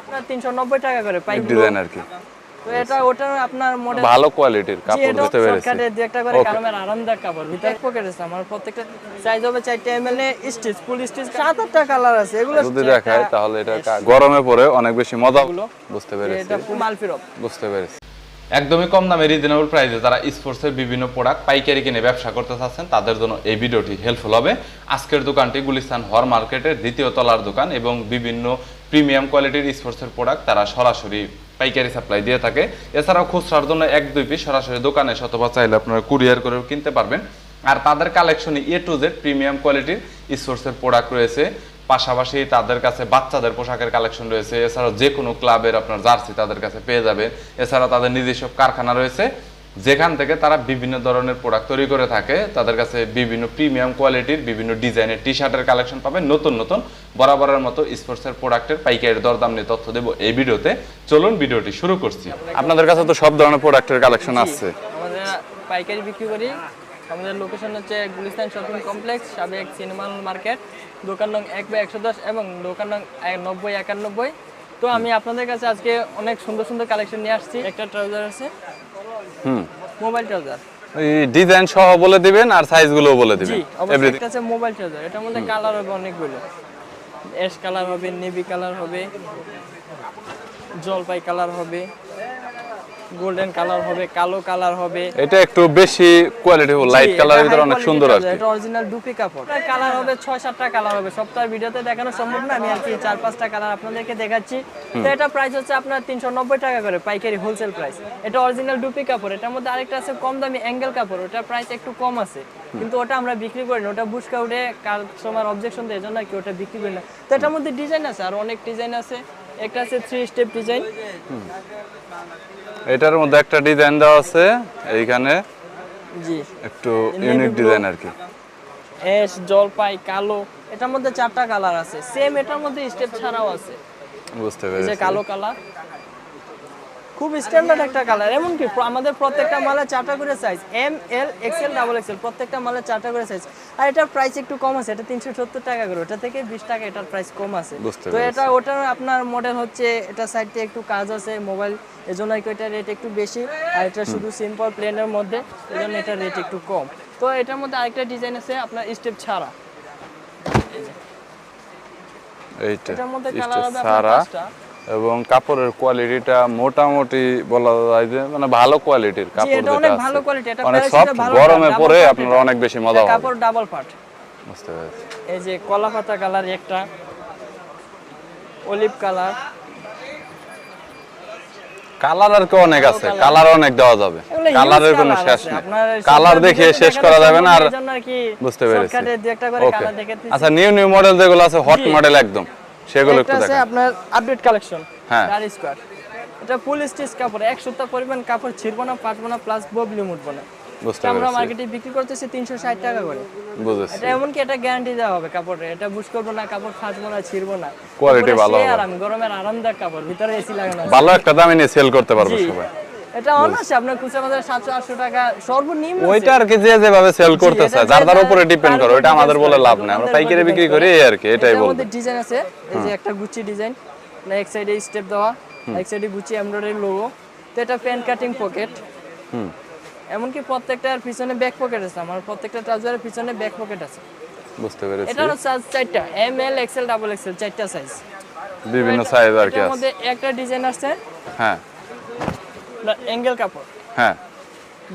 আপনার তিনশো নব্বই টাকা করে পাইপ ডিজাইন আর কি। তো এটা ওটা আপনার মডেল ভালো কোয়ালিটির কাপড় দিতে পেরেছে। একটা করে. আরামদায়ক কাপড়। ভিতর পকেট আমার প্রত্যেকটা সাইজ হবে 4 এমএল এ স্টিচ ফুল স্টিচ সাত আটটা কালার আছে এগুলো যদি দেখায় তাহলে এটা গরমে পরে অনেক বেশি মজা হলো বুঝতে পেরেছি। এটা বুঝতে পেরেছি। একদমই কম দামে রিজনেবল প্রাইসে যারা স্পোর্টসের বিভিন্ন প্রোডাক্ট পাইকারি কিনে ব্যবসা করতে চাচ্ছেন, তাদের জন্য এই ভিডিওটি হেল্পফুল হবে। আজকের দোকানটি গুলিস্তান হর মার্কেটের দ্বিতীয় তলার দোকান এবং বিভিন্ন প্রিমিয়াম কোয়ালিটির স্পোর্টসের প্রোডাক্ট তারা সরাসরি পাইকারি সাপ্লাই দিয়ে থাকে। এছাড়াও খুচরার জন্য এক, দুই পিস সরাসরি দোকানে শতবা চাইলে আপনারা কুরিয়ার করেও কিনতে পারবেন। আর তাদের কালেকশনে এ টু জেড প্রিমিয়াম কোয়ালিটির স্পোর্টসের প্রোডাক্ট রয়েছে। পাশাপাশি তাদের কাছে বাচ্চাদের পোশাকের কালেকশন রয়েছে। এছাড়াও যে কোনো ক্লাবের আপনার জার্সি তাদের কাছে পেয়ে যাবেন এছাড়া তাদের নিজস্ব কারখানা রয়েছে। যেখান থেকে তারা বিভিন্ন ধরনের প্রোডাক্ট তৈরি করে থাকে তাদের কাছে বিভিন্ন প্রিমিয়াম কোয়ালিটির বিভিন্ন ডিজাইনের টি শার্টের কালেকশন পাবেন। নতুন নতুন বরাবরের মতো স্পোর্টসের প্রোডাক্টের পাইকারি দরদাম নিয়ে তথ্য দেবো এই ভিডিওতে। চলুন ভিডিওটি শুরু করছি। আপনাদের কাছে তো সব ধরনের প্রোডাক্টের কালেকশন আছে। আমাদের পাইকারি বিক্রি করি আমাদের লোকেশন হচ্ছে গুলিস্তান শপিং কমপ্লেক্স সাবেক সিনেমা মার্কেট দোকান নং এক বাই একশো দশ এবং দোকান নং নব্বই একানব্বই। তো আমি আপনাদের কাছে আজকে অনেক সুন্দর সুন্দর কালেকশন নিয়ে আসছি। একটা ট্রাউজার আছে। হুম। মোবাইল ট্রাউজার ডিজাইন সহ বলে দিবেন আর সাইজগুলোও বলে দিবেন। জি এভরিথিং আছে মোবাইল ট্রাউজার এটার মধ্যে কালার হবে অনেকগুলো। অ্যাশ কালার হবে নেভি কালার হবে জলপাই কালার হবে। গোল্ডেন কালার হবে কালো কালার হবে। এটা একটু বেশি কোয়ালিটি লাইট জি, কালারের ভিতরে অনেক সুন্দর কি। এটা অরিজিনাল ডুপি কাপড় কালার হবে ছয় সাতটা কালার হবে। সপ্তাহের ভিডিওতে দেখানো সম্ভব না আমি আর কি চার পাঁচটা কালার আপনাদেরকে দেখাচ্ছি। তো এটা প্রাইস হচ্ছে আপনার তিনশো নব্বই টাকা করে পাইকারি হোলসেল প্রাইস এটা অরিজিনাল ডুপি কাপড় এটার মধ্যে আরেকটা আছে কম দামি অ্যাঙ্গেল কাপড় ওটার প্রাইস একটু কম আছে। কিন্তু ওটা আমরা বিক্রি করি না ওটা বুসকা উঠে কাস্টমার অবজেকশন দেয় জন্য আর কি ওটা বিক্রি করি না। তো এটার মধ্যে ডিজাইন আছে আর অনেক ডিজাইন আছে। একটা আছে থ্রি স্টেপ ডিজাইন এটার মধ্যে একটা ডিজাইন দেওয়া আছে এইখানে জি। একটু ইউনিক ডিজাইন আর কি। অ্যাশ জলপাই কালো এটার মধ্যে চারটা কালার আছে। সেম এটার মধ্যে স্টেপ ছাড়াও আছে। বুঝতে এই যে পেরেছি। কালো কালার খুব স্ট্যান্ডার্ড একটা কালার এমনকি আমাদের প্রত্যেকটা মালে চারটা করে size M L XL double XL প্রত্যেকটা মালে চারটা করে সাইজ আর এটার প্রাইস একটু কম আছে এটা তিনশো সত্তর টাকা করে ওটা থেকে বিশ টাকা এটার প্রাইস কম আছে। তো এটা ওটার আপনার মডেল হচ্ছে এটা সাইডে একটু কাজ আছে মোবাইল এজন্য এটা রেট একটু বেশি আর এটা শুধু সিম্পল প্লেনের মধ্যে এজন্য এটা রেট একটু কম। তো এটার মধ্যে আরেকটা ডিজাইন আছে আপনার স্টেপ ছাড়া। এইটা এটার মধ্যে কালার হবে আপনার এবং কাপড়ের কোয়ালিটিটা মোটামুটি বলা যায় যে মানে ভালো কোয়ালিটির কাপড় এটা যেটা অনেক ভালো কোয়ালিটি এটা অনেক প্যারাসিটা সফট গরমে পরে আপনারা অনেক বেশি মজা হবে কাপড় ডাবল পার্ট বুঝতে পেরেছি। এই যে কলা পাতা কালার একটা অলিভ কালার কালার আর কি অনেক আছে কালার অনেক দেওয়া যাবে। কালারের কোনো শেষ নেই। কালার দেখে শেষ করা যাবে না আর বুঝতে পেরেছি। দু একটা করে কালার দেখে আচ্ছা নিউ নিউ মডেল যেগুলো আছে হট মডেল একদম। সেগুলো একটা আছে আপনার আপডেট কালেকশন হ্যাঁ। চার স্কোয়ার এটা ফুল স্টিচ কাপড় এক সপ্তাহ পরিমাণ কাপড় ছিড়বো না ফাটবো না প্লাস ববলি মুটবো না। আমরা মার্কেটে বিক্রি করতেছি তিনশো ষাট টাকা করে। বুঝেছি। এটা এমনকি এটা গ্যারান্টি দেওয়া হবে কাপড়ে। এটা বুঝ করব না কাপড় ফাটবো না ছিড়বো না। কাপড়ের ভালো হবে। আরাম গরমের আরামদায়ক কাপড় ভিতরে এসি লাগানো। ভালো একটা দামে নিয়ে সেল করতে পারবে সবাই। এটা অনাসে আপনার খুচরা বাজারে টাকা সর্বনিম্ন ওইটা আর কি যে যেভাবে সেল করতেছে যার যার উপরে ডিপেন্ড করে ওইটা আমাদের বলে লাভ নেই। আমরা পাইকারি বিক্রি করি আর কি এটাই বলব মধ্যে ডিজাইন আছে এই যে একটা গুচি ডিজাইন এক সাইডে স্টেপ দেওয়া এক সাইডে গুচি এমব্রয়ডারি লোগো তো এটা কাটিং পকেট হুম। এমনকি প্রত্যেকটার পিছনে ব্যাক পকেট আছে আমার প্রত্যেকটা ট্রাউজারের পিছনে ব্যাক পকেট আছে। বুঝতে পেরেছি। এটারও সাইজ চারটা M L XL double XL চারটা সাইজ বিভিন্ন সাইজ আর কি আছে। মধ্যে একটা ডিজাইন আছে। হ্যাঁ। অ্যাঙ্গেল কাপড়। হ্যাঁ।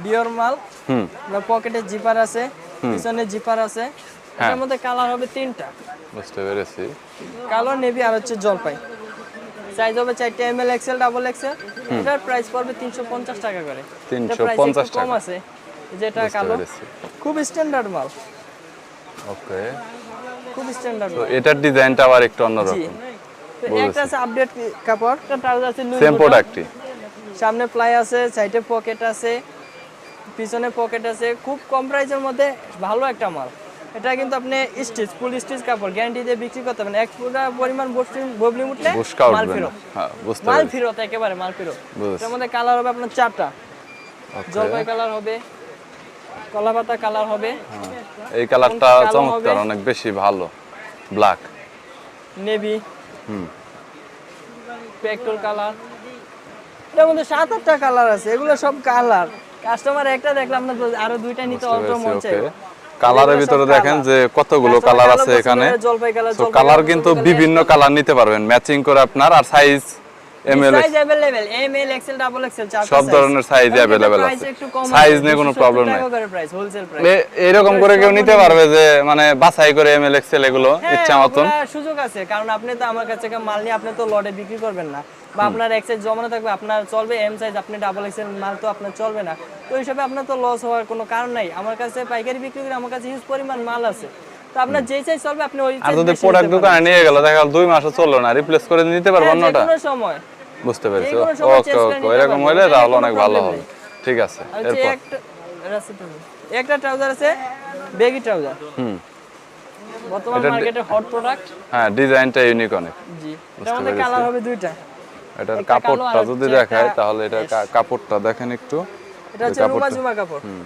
ডিওর মাল হুম। পকেটে জিপার আছে পিছনে জিপার আছে। হ্যাঁ। এটার মধ্যে কালার হবে তিনটা। বুঝতে পেরেছি। কালো নেভি আর হচ্ছে জলপাই। সাইজ হবে চারটে M L XL double XL এটার প্রাইস পড়বে তিনশো পঞ্চাশ টাকা করে। 350 একটু কম আছে। যেটা কালো। খুব স্ট্যান্ডার্ড মাল। ওকে। খুব স্ট্যান্ডার্ড তো এটার ডিজাইনটা আবার একটু অন্যরকম। তো একটা আছে আপডেট কাপড় একটা ট্রাউজার আছে সেম প্রোডাক্টই সামনে প্লাই আছে সাইডে পকেট আছে পিছনে পকেট আছে। খুব কম প্রাইসের মধ্যে ভালো একটা মাল। এটা কিন্তু আপনি স্টিচ ফুল স্টিচ কাপড় গ্যারান্টি দিয়ে বিক্রি করতে পারেন। এক পুরা পরিমাণ ববলি উঠলে মাল ফেরত। হ্যাঁ মাল ফেরত একেবারে মাল ফেরত। এটার মধ্যে কালার হবে আপনার চারটা। জলপাই কালার হবে কলাপাতা কালার হবে। এই কালারটা চমৎকার অনেক বেশি ভালো। ব্ল্যাক নেভি হুম। পেট্রোল কালার এর মধ্যে সাত আটটা কালার আছে এগুলো সব কালার কাস্টমার একটা দেখলাম না আরও দুইটা নিতে অল্প মন চাই কালারের ভিতরে দেখেন যে কতগুলো কালার আছে এখানে। কালার, কিন্তু বিভিন্ন কালার নিতে পারবেন। ম্যাচিং করে আপনার আর size M L size available M L XL double XL চার সব ধরনের size available আছে। Size নিয়ে কোনো problem নাই। প্রাইস হোলসেল প্রাইস এরকম করে কেউ নিতে পারবে যে মানে বাছাই করে এম এল এক্সেল এগুলো হ্যাঁ, ইচ্ছা মতন সুযোগ আছে কারণ আপনি তো আমার কাছে থেকে মাল নিয়ে আপনি তো লটে বিক্রি করবেন না বা আপনার এক সাইজ জমানো থাকবে আপনার চলবে এম সাইজ আপনি ডাবল এক্সেল মাল তো আপনার চলবে না তো ওই হিসাবে আপনার তো লস হওয়ার কোনো কারণ নাই আমার কাছে পাইকারি বিক্রি করে আমার কাছে হিউজ পরিমাণ মাল আছে তো আপনার যেই সাইজ চলবে আপনি ওই আর size যদি বেশি প্রোডাক্ট নিতে দোকানে নিয়ে গেল দেখা গেল দুই মাসও চললো না রিপ্লেস করে নিতে পারবো পারবেন। হ্যাঁ, অন্যটা যে কোনো সময় বুঝতে পেরেছি। ওকে ওকে এরকম। হলে তাহলে অনেক ভালো হবে। ঠিক আছে এরপর? একটা ট্রাউজার আছে বেগি ট্রাউজার হুম। বর্তমান মার্কেটে হট প্রোডাক্ট হ্যাঁ ডিজাইনটা ইউনিক অনেক। জি পেরেছি। কালার হবে দুইটা। এটার কাপড়টা যদি দেখায় তাহলে এটা কাপড়টা দেখেন একটু। এটা হচ্ছে রুমা জুমা কাপড়। হুম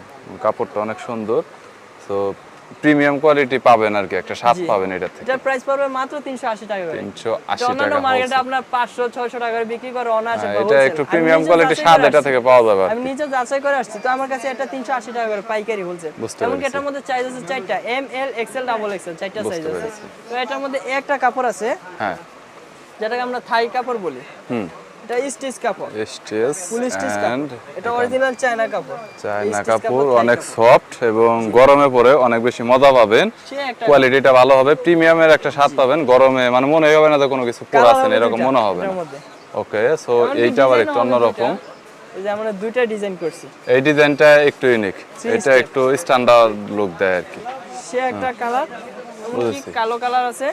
কাপড়টা অনেক সুন্দর। তো প্রিমিয়াম কোয়ালিটি পাবেন আর কি একটা স্বাদ পাবেন এটা থেকে। এটার প্রাইস পড়বে মাত্র 380 টাকা করে। তিনশো এটা আশি অন্যান্য টাকা মার্কেটে। আপনার 500 600 টাকা করে বিক্রি করে অনায়াসে হ্যাঁ, এটা একটু প্রিমিয়াম যাচাই স্বাদ এটা। থেকে পাওয়া যাবে আমি নিজে যাচাই করে আসছি। তো আমার কাছে এটা 380 টাকা করে পাইকারি হোলসেল বুঝতে এমনকি পেরেছি। এটার মধ্যে সাইজ আছে চারটা। M L XL double XL চারটা সাইজ আছে। তো এটার মধ্যে একটা কাপড় আছে হ্যাঁ। যেটাকে আমরা থাই কাপড় বলি। হুম। এটা স্টিচ কাপড়। স্টেজ ফুল স্টিচ কাপড়। এটা অরিজিনাল চায়না কাপড়। চায়না কাপড় অনেক সফট এবং গরমে পরে অনেক বেশি মজা পাবেন। কোয়ালিটিটা ভালো হবে প্রিমিয়ামের একটা স্বাদ পাবেন। গরমে মানে মনে হবে না যে কোনো কিছু পরে আছেন এরকম মনে হবে না। ওকে সো এইটা আবার একটু অন্যরকম। এই যে আমরা দুইটা ডিজাইন করছি। এই ডিজাইনটা একটু ইউনিক এটা একটু স্ট্যান্ডার্ড লুক দেয় আর কি। সে একটা কালার কালো কালার আছে।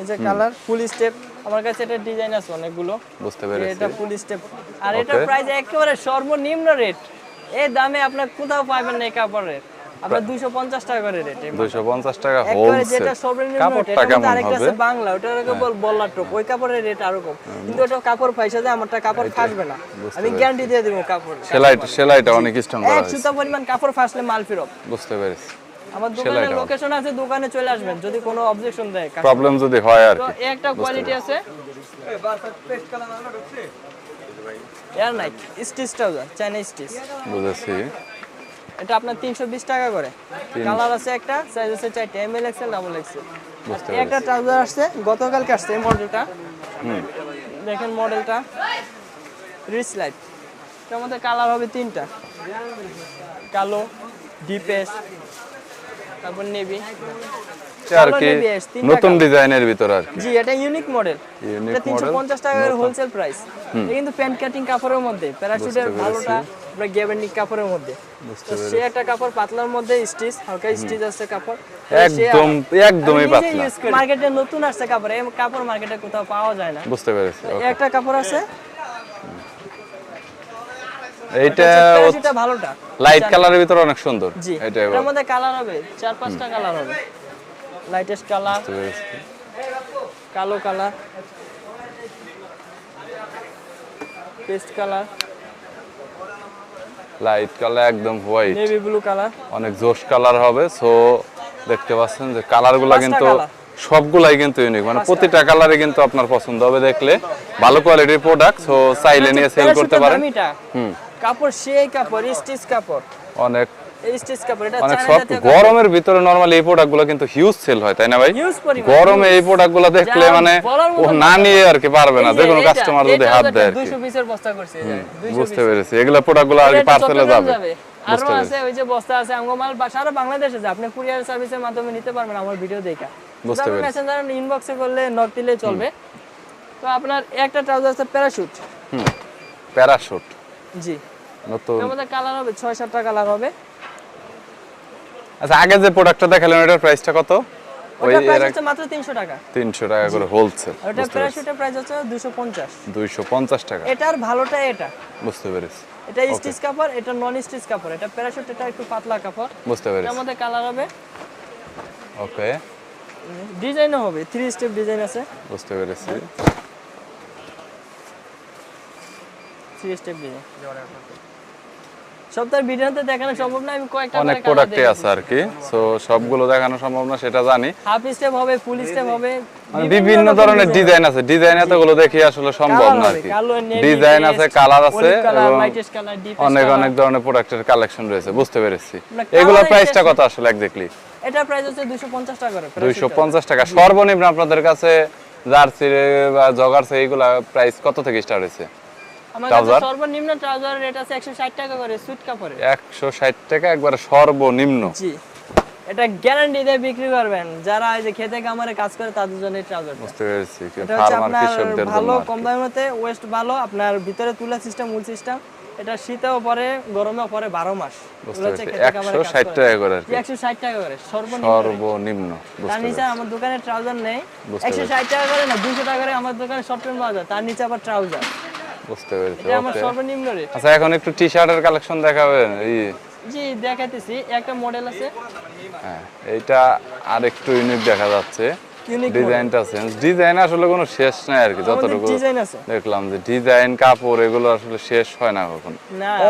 এই যে কালার ফুল স্টেপ আমার কাছে এটা ডিজাইন আছে অনেকগুলো। বুঝতে পেরেছি এটা ফুল স্টেপ আর এটা প্রাইস একেবারে সর্বনিম্ন রেট এই দামে আপনার কোথাও পাবেন না এই কাপড়ের আপনার দুইশো পঞ্চাশ টাকা করে রেট দুইশো পঞ্চাশ টাকা একেবারে হোলসেল যেটা সর্বনিম্ন কাপড়টা কেমন হবে? হ্যাঁ। আছে বাংলা ওটাকে বল বল্লা টপ ওই কাপড়ের রেট আরও কম। কিন্তু ওটা কাপড় পয়সা যায় আমারটা কাপড় ফাটবে না। আমি গ্যারান্টি দিয়ে দেবো কাপড় সেলাই সেলাইটা অনেক স্ট্রং করা হয়েছে। সুতা পরিমাণ কাপড় ফাসলে মাল ফেরত। বুঝতে পেরেছি। আমার দোকানের লোকেশন আছে দোকানে চলে আসবেন যদি কোনো অবজেকশন দেয়। প্রবলেম যদি হয় আর তো কি একটা কোয়ালিটি আছে। Air Nike stitch trouser China stitch বুঝেছি। এটা আপনার তিনশো বিশ টাকা করে। কালার আছে একটা সাইজ আছে চারটে M L XL double XL একটা ট্রাউজার আসছে গতকালকে আসছে এই মডেলটা দেখেন মডেলটা রিচ লাইট এটার মধ্যে কালার হবে তিনটা। কালো ডিপেস তারপর নেভি আর কি নতুন ডিজাইনের ভিতর আর জি এটা ইউনিক মডেল এটা তিনশো model, পঞ্চাশ টাকার হোলসেল প্রাইস এটা কিন্তু প্যান্ট কাটিং কাপড়ের মধ্যে প্যারাশুটের ভালোটা কাপড়ের মধ্যে। সে একটা কাপড় পাতলার মধ্যে স্টিচ হালকা স্টিচ আছে কাপড়। একদম একদমই পাতলা। মার্কেটে নতুন আসছে কাপড় এই কাপড় মার্কেটে কোথাও পাওয়া যায় না। বুঝতে পেরেছি একটা কাপড় আছে এইটা প্যারাশুটটা ভালোটা। লাইট কালারের ভিতর অনেক সুন্দর। এটা এর মধ্যে কালার হবে চার পাঁচটা কালার হবে। লাইটেস্ট কালার কালো colour paste colour light colour একদম হোয়াইট নেভি ব্লু কালার অনেক জোশ কালার হবে সো দেখতে পাচ্ছেন যে কালারগুলো কিন্তু সবগুলাই কিন্তু ইউনিক মানে প্রতিটা কালারে কিন্তু আপনার পছন্দ হবে দেখলে। ভালো কোয়ালিটির প্রোডাক্ট সো চাইলে নিয়ে সেল করতে পারেন। হুম। কাপড় সেই কাপড় স্টিচ কাপড়। অনেক এই স্টিচ কাপড় এটা অনেক সফট গরমের ভিতরে নরমালি এই প্রোডাক্টগুলো কিন্তু হিউজ সেল হয় তাই না ভাই? গরমে এই প্রোডাক্টগুলো দেখলে মানে ও না না। নিয়ে আর কি পারবে না। যে যে কোনো কাস্টমার যদি হাত দেয় আর কি। 200 পিসের বস্তা করছে এই যে, 200 বুঝতে পেরেছি। এগুলো প্রোডাক্টগুলো আর কি পার্সেলে যাবে। আরও আছে ওই যে বস্তা আছে আমগো বা সারা বাংলাদেশে যায় আপনি কুরিয়ার সার্ভিসের মাধ্যমে নিতে পারবেন আমার ভিডিও দেখা। বুঝতে পেরেছি। মেসেঞ্জার ইনবক্সে করলে নক দিলে চলবে। তো আপনার একটা ট্রাউজার আছে প্যারাশুট হুম। প্যারাশুট জি। নতুন। এর কালার হবে ছয় সাতটা কালার হবে। আচ্ছা আগে যে প্রোডাক্টটা দেখালেন ওটার প্রাইসটা কত? ওই প্রাইস হচ্ছে মাত্র তিনশো টাকা। তিনশো টাকা করে হোলসেল আর ওটা প্রাইস হচ্ছে দুশো পঞ্চাশ। দুইশো পঞ্চাশ টাকা। এটার ভালোটা এটা। বুঝতে পেরেছি। এটা স্টিচ কাপড় এটা নন স্টিচ কাপড়। এটা প্যারাশুট এটা একটু পাতলা কাপড়। বুঝতে পেরেছি। মধ্যে কালার হবে। ওকে ডিজাইনও হবে থ্রি স্টেপ ডিজাইন আছে। বুঝতে পেরেছি। থ্রি স্টেপ ডিজাইন সপ্তাহের ভিডিওতে দেখানো সম্ভব না আমি কয়েকটা অনেক প্রোডাক্টই আছে আর কি সো সবগুলো দেখানো সম্ভব না সেটা জানি। হাফ স্টেপ হবে ফুল স্টেপ হবে মানে বিভিন্ন ধরনের ডিজাইন আছে ডিজাইন এতগুলো দেখি আসলে সম্ভব না আর কি। ডিজাইন আছে কালার আছে অনেক অনেক ধরনের প্রোডাক্টের কালেকশন রয়েছে বুঝতে পেরেছি। মানে এগুলোর প্রাইসটা কত আসলে একজাক্টলি এটা প্রাইস হচ্ছে 250 টাকা করে দুইশো পঞ্চাশ টাকা। সর্বনিম্ন আপনাদের কাছে জার্সি বা জগার্সি এইগুলা প্রাইস কত থেকে স্টার্ট হয়েছে? Trouser? সর্বনিম্ন ট্রাউজার রেট আছে 160 টাকা করে কাপড়ে একশো ষাট টাকা একবারে সর্বনিম্ন। জি। এটা গ্যারান্টি দিয়ে বিক্রি করবেন। যারা এই যে খেতে কামারে কাজ করে তাদের জন্য ট্রাউজার বুঝতে পেরেছি এটা হচ্ছে ফার্মার আপনার কৃষকদের ভালো কম দামের ওয়েস্ট ভালো আপনার ভিতরে তুলা সিস্টেম মূল সিস্টেম এটা শীতেও পরে গরমেও পরে বারো মাস। একশো ষাট। টাকা করে আর কি। একশো ষাট টাকা করে সর্বনিম্ন সর্বনিম্ন তার নিচে আমার দোকানে ট্রাউজার নেই। বুঝতে একশো ষাট টাকা করে না দুশো টাকা করে আমার দোকানে শর্ট প্যান্ট পাওয়া যায় তার নিচে আবার ট্রাউজার। বুঝতে পেরেছি এটা আমার সর্বনিম্ন রেট আচ্ছা এখন একটু টি শার্টের কালেকশন দেখাবেন এই। জি দেখাইতেছি একটা মডেল আছে। হ্যাঁ এইটা আর একটু ইউনিক দেখা যাচ্ছে। ডিজাইনটা ডিজাইন আসলে কোনো শেষ নাই আর কি যতটুকু দেখলাম যে ডিজাইন কাপড় এগুলো আসলে শেষ হয় না কখন।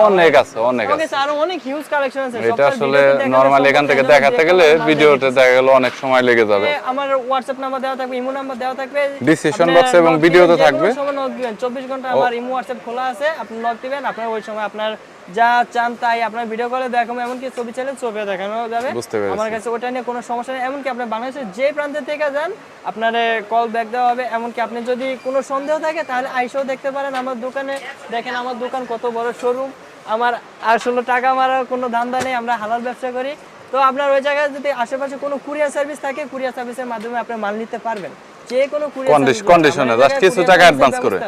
অনেক আছে অনেক আছে। আরও অনেক হিউজ কালেকশন আছে। এটা আসলে ভিডিওতে নরমালি এখান থেকে দেখাতে গেলে ভিডিওতে দেখা গেল অনেক সময় লেগে যাবে। আমার হোয়াটসঅ্যাপ নাম্বার দেওয়া থাকবে ইমো নাম্বার দেওয়া থাকবে। Decision আপনার এবং knock video তে থাকবে। কোনো সময় knock দিবেন। 24 ঘণ্টা আমার ইমো হোয়াটসঅ্যাপ খোলা আছে আপনি নক দিবেন। আপনার ওই সময় আপনার যা চান তাই আপনার ভিডিও কলে দেখাবো এমনকি ছবি চাইলে ছবি দেখানো যাবে। আমার কাছে ওটা নিয়ে কোনো সমস্যা নেই এমনকি আপনি বাংলাদেশের যে প্রান্তে থেকে যান আপনার কল ব্যাক দেওয়া হবে। এমনকি আপনি যদি কোনো সন্দেহ থাকে তাহলে আইসেও দেখতে পারেন আমার দোকানে। দেখেন আমার দোকান কত বড় শোরুম আমার আসলে টাকা মারার কোনো ধান্দা নেই আমরা হালাল ব্যবসা করি। তো আপনার ওই জায়গায় যদি আশেপাশে কোনো কুরিয়ার সার্ভিস থাকে কুরিয়ার সার্ভিসের মাধ্যমে আপনি মাল নিতে পারবেন। যে কোনো কন্ডিশন কন্ডিশনে জাস্ট কিছু টাকা অ্যাডভান্স করে।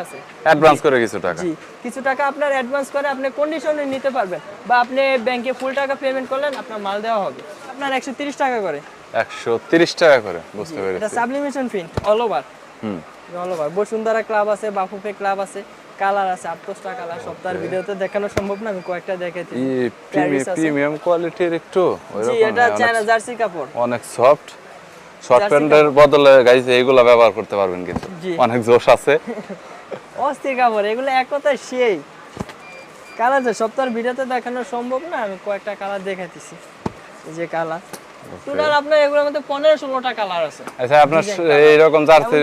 অ্যাডভান্স করে কিছু টাকা। জি কিছু টাকা আপনার অ্যাডভান্স করে আপনি কন্ডিশনে নিতে পারবেন। বা আপনি ব্যাংকে ফুল টাকা পেমেন্ট করলেন আপনার মাল দেওয়া হবে। আপনার একশো তিরিশ টাকা করে। একশো তিরিশ টাকা করে বুঝতে এটা সাবলিমেশন প্রিন্ট অল ওভার হুম। অল ওভার বসুন্ধরা ক্লাব আছে বাফুফে ক্লাব আছে কালার আছে আট দশটা কালার সপ্তাহের ভিডিওতে দেখানো সম্ভব না আমি কয়েকটা দেখেছি প্রিমিয়াম কোয়ালিটির একটু জি এটা চায়না জার্সি কাপড়। অনেক সফট শর্ট প্যান্টের বদলে গাইজ এইগুলা ব্যবহার করতে পারবেন কিন্তু। অনেক জোশ আছে। অস্থির কাপড় এগুলো এক কথায় সেই। কালার যে সপ্তাহের ভিডিওতে দেখানো সম্ভব না আমি কয়েকটা কালার দেখাইতেছি। যে কালার। টোটাল আপনার এগুলোর মধ্যে পনেরো ষোলোটা কালার আছে। আচ্ছা আপনার এইরকম জার্সি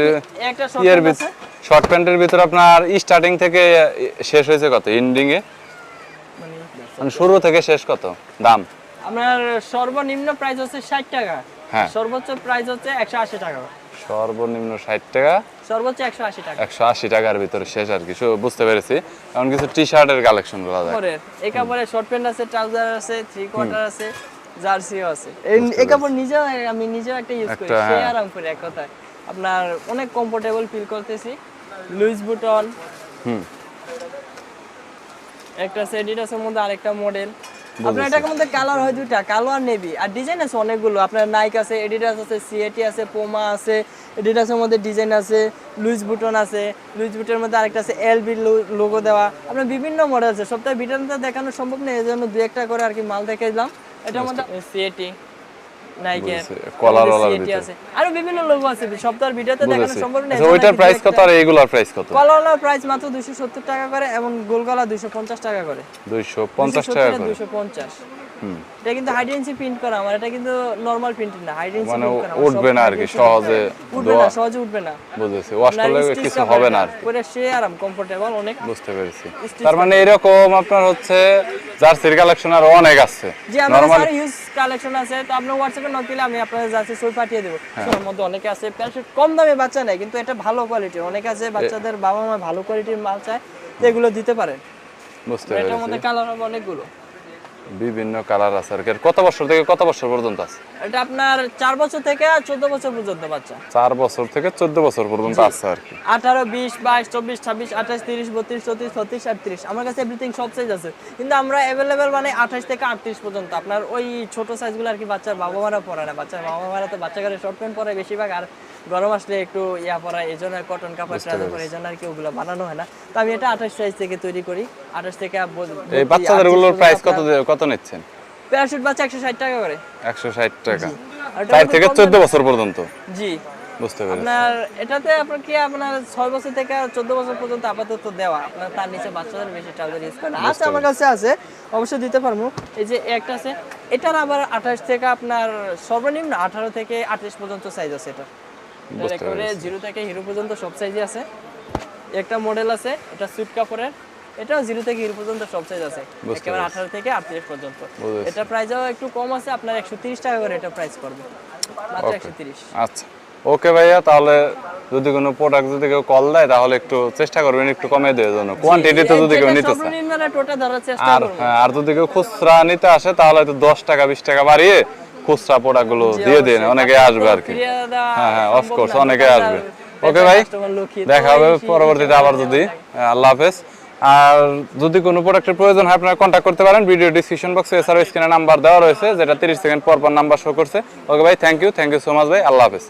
একটা short ইয়ের pant আছে। শর্ট প্যান্টের ভিতর আপনার স্টার্টিং থেকে শেষ হয়েছে কত? এন্ডিং এ? মানে মানে শুরু থেকে শেষ কত? দাম? আপনার সর্বনিম্ন প্রাইস হচ্ছে ষাট টাকা। হ্যাঁ। সর্বোচ্চ প্রাইস হচ্ছে একশো আশি টাকা। সর্বনিম্ন ষাট টাকা। সর্বোচ্চ একশো আশি টাকা। একশো আশি টাকার ভিতরে শেষ আর কি। বুঝতে পেরেছি। এমন কিছু টি শার্টের কালেকশন করা যায় এই কাপড়ের শর্ট প্যান্ট আছে ট্রাউজার আছে থ্রি কোয়ার্টার আছে জার্সিও আছে। এই কাপড় নিজেও আমি নিজেও একটা ইউজ করি। সে হ্যাঁ। আরাম করে এক কথায়। আপনার অনেক কমফোর্টেবল ফিল করতেছি। লুইস বুটন হুম। একটা সেডিডাসের মধ্যে আরেকটা মডেল আপনার এটার মধ্যে কালার হয় দুইটা কালো আর নেভি। আর ডিজাইন আছে অনেকগুলো। আপনার নাইক আছে এডিডাস আছে সিএটি আছে পোমা আছে এডিডাসের মধ্যে ডিজাইন আছে লুইস বুটন আছে লুইস বুটের মধ্যে আরেকটা আছে এলবি লোগো দেওয়া। আপনার বিভিন্ন মডেল আছে। সপ্তাহে ভিডিওতে দেখানো সম্ভব নেই এই জন্য দু একটা করে আর কি মাল দেখে দিলাম এটার মধ্যে সিএটি নাইকের বুঝেছি। collar ভিতরে। আছে। আরও বিভিন্ন লোগো আছে সপ্তাহের ভিডিওতে দেখানো সম্ভব নেই আচ্ছা ওইটার প্রাইস কত আর এইগুলোর প্রাইস কত? কলার প্রাইস মাত্র দুইশো সত্তর টাকা করে এবং গোলগলা দুইশো পঞ্চাশ টাকা করে। দুইশো পঞ্চাশ টাকা করে। দুইশো পঞ্চাাশ। হুম। এটা কিন্তু হাইডেন্সি প্রিন্ট করা আমার এটা কিন্তু নরমাল প্রিন্ট না হাইডেন্সি মানে উঠবে না আর কি সহজে উঠবে না সহজে উঠবে না। বুঝেছি ওয়াশ করলে কিছু হবে না আর পরে সে আরাম কমফোর্টেবল অনেক। বুঝতে পেরেছি। তার মানে এরকম আপনার হচ্ছে জার্সির কালেকশন আর অনেক আছে। জি আমার স্যার ইউজ কালেকশন আছে। তো আপনার হোয়াটসঅ্যাপে নক দিলে আমি আপনাদের জার্সি ছবি পাঠিয়ে দেব। হ্যাঁ। সোনার মধ্যে অনেকে আছে প্যান্ট কম দামে বাচ্চা নাই কিন্তু এটা ভালো কোয়ালিটির অনেক আছে বাচ্চাদের বাবা মা ভালো কোয়ালিটির মাল চায় তো এগুলো দিতে পারেন। বুঝতে এটার মধ্যে কালার হবে অনেকগুলো। বিভিন্ন কালার আছে আর কত বছর থেকে কত বছর পর্যন্ত আছে? এটা আপনার চার বছর থেকে চোদ্দ বছর পর্যন্ত বাচ্চা। চার বছর থেকে চোদ্দ বছর পর্যন্ত আছে আর কি। আঠারো বিশ বাইশ চব্বিশ ছাব্বিশ আঠাশ তিরিশ বত্রিশ চৌত্রিশ ছত্রিশ আটত্রিশ। আমার কাছে এভরিথিং সব সাইজ আছে। কিন্তু আমরা অ্যাভেলেবেল মানে আঠাশ থেকে আটত্রিশ পর্যন্ত। আপনার ওই ছোট সাইজগুলো আর কি বাচ্চার বাবা মারা পরে না। বাচ্চার বাবা মারা তো বাচ্চা কারে শর্ট প্যান্ট পরে বেশিরভাগ। আর গরম আসলে একটু ইয়া পরা এই জন্য কটন কাপড় ট্রাউজার পরে এই জন্য আর কি ওগুলো বানানো হয় না। তো আমি এটা আঠাশ সাইজ থেকে তৈরি করি। আঠাশ থেকে এই বাচ্চাদেরগুলোর প্রাইস কত কত নিচ্ছেন? প্যারাশুট বাচ্চা একশো ষাট টাকা করে। একশো ষাট টাকা। চার থেকে চোদ্দ বছর পর্যন্ত? জি। বুঝতে পেরেছি। আপনার এটাতে আপনার কি আপনার ছয় বছর থেকে চোদ্দ বছর পর্যন্ত আপাতত দেওয়া। আপনার তার নিচে বাচ্চাদের বেশি ট্রাউজার ইউজ করে আছে আমার কাছে আছে অবশ্যই দিতে পারব। এই যে একটা আছে এটার আবার আঠাশ থেকে আপনার সর্বনিম্ন আঠারো থেকে আঠাশ পর্যন্ত সাইজ আছে এটা। একেবারে জিরো থেকে হিরো পর্যন্ত সব সাইজই আছে। একটা মডেল আছে এটা সুইট কাপড়ের এটাও জিরো থেকে হিরো পর্যন্ত সব সাইজ আছে। একেবারে আঠারো থেকে আটত্রিশ পর্যন্ত। এটা প্রাইসও একটু কম আছে আপনার একশো তিরিশ টাকা করে এটা প্রাইস পড়বে। মাত্র একশো তিরিশ। আচ্ছা। ওকে ভাইয়া তাহলে যদি কোনো প্রোডাক্ট যদি কেউ কল দেয় তাহলে একটু চেষ্টা করবেন একটু কমে দেওয়ার জন্য। কোয়ান্টিটিতে যদি কেউ নিতে চায়। আর হ্যাঁ, আর যদি কেউ খুচরা নিতে আসে তাহলে হয়তো দশ টাকা বিশ টাকা বাড়িয়ে খুচরা প্রোডাক্টগুলো দিয়ে দিন অনেকে আসবে আর কি। হ্যাঁ হ্যাঁ অফকোর্স অনেকে আসবে। ওকে ভাই দেখা হবে পরবর্তীতে আবার যদি আল্লাহ হাফেজ। আর যদি কোনো প্রোডাক্টের প্রয়োজন হয় আপনারা কন্ট্যাক্ট করতে পারেন। ভিডিও ডিসক্রিপশন বক্সে এছাড়াও স্ক্রিনে নাম্বার দেওয়া রয়েছে যেটা তিরিশ সেকেন্ড পর পর নাম্বার শো করছে। ওকে ভাই thank you thank you so much ভাই আল্লাহ হাফেজ।